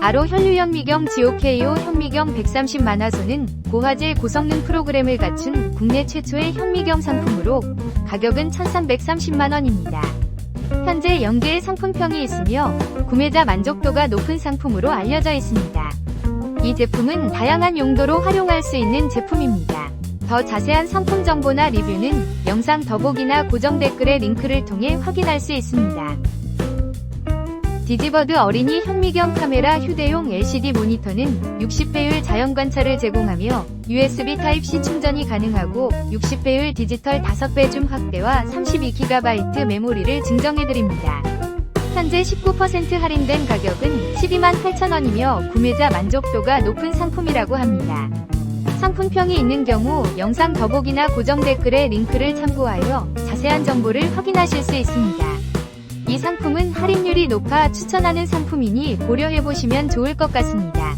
아로 혈류현미경 GOKO 현미경 130만화소는 고화질 고성능 프로그램을 갖춘 국내 최초의 현미경 상품으로 가격은 1330만원입니다. 현재 0개의 상품평이 있으며 구매자 만족도가 높은 상품으로 알려져 있습니다. 이 제품은 다양한 용도로 활용할 수 있는 제품입니다. 더 자세한 상품 정보나 리뷰는 영상 더보기나 고정 댓글의 링크를 통해 확인할 수 있습니다. 디지버드 어린이 현미경 카메라 휴대용 LCD 모니터는 60배율 자연 관찰을 제공하며 USB Type-C 충전이 가능하고 60배율 디지털 5배 줌 확대와 32GB 메모리를 증정해드립니다. 현재 19% 할인된 가격은 12만 8천원이며 구매자 만족도가 높은 상품이라고 합니다. 상품평이 있는 경우 영상 더보기나 고정 댓글의 링크를 참고하여 자세한 정보를 확인하실 수 있습니다. 이 상품은 할인율이 높아 추천하는 상품이니 고려해보시면 좋을 것 같습니다.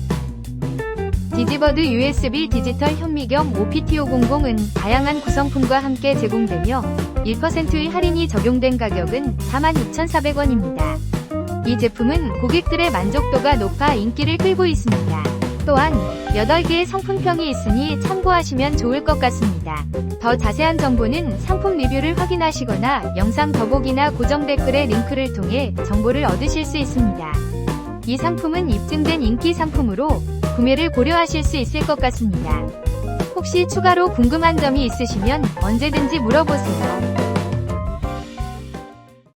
디지버드 USB 디지털 현미경 OPT500은 다양한 구성품과 함께 제공되며 1%의 할인이 적용된 가격은 46,400원입니다. 이 제품은 고객들의 만족도가 높아 인기를 끌고 있습니다. 또한 8개의 상품평이 있으니 참고하시면 좋을 것 같습니다. 더 자세한 정보는 상품 리뷰를 확인하시거나 영상 더보기나 고정 댓글의 링크를 통해 정보를 얻으실 수 있습니다. 이 상품은 입증된 인기 상품으로 구매를 고려하실 수 있을 것 같습니다. 혹시 추가로 궁금한 점이 있으시면 언제든지 물어보세요.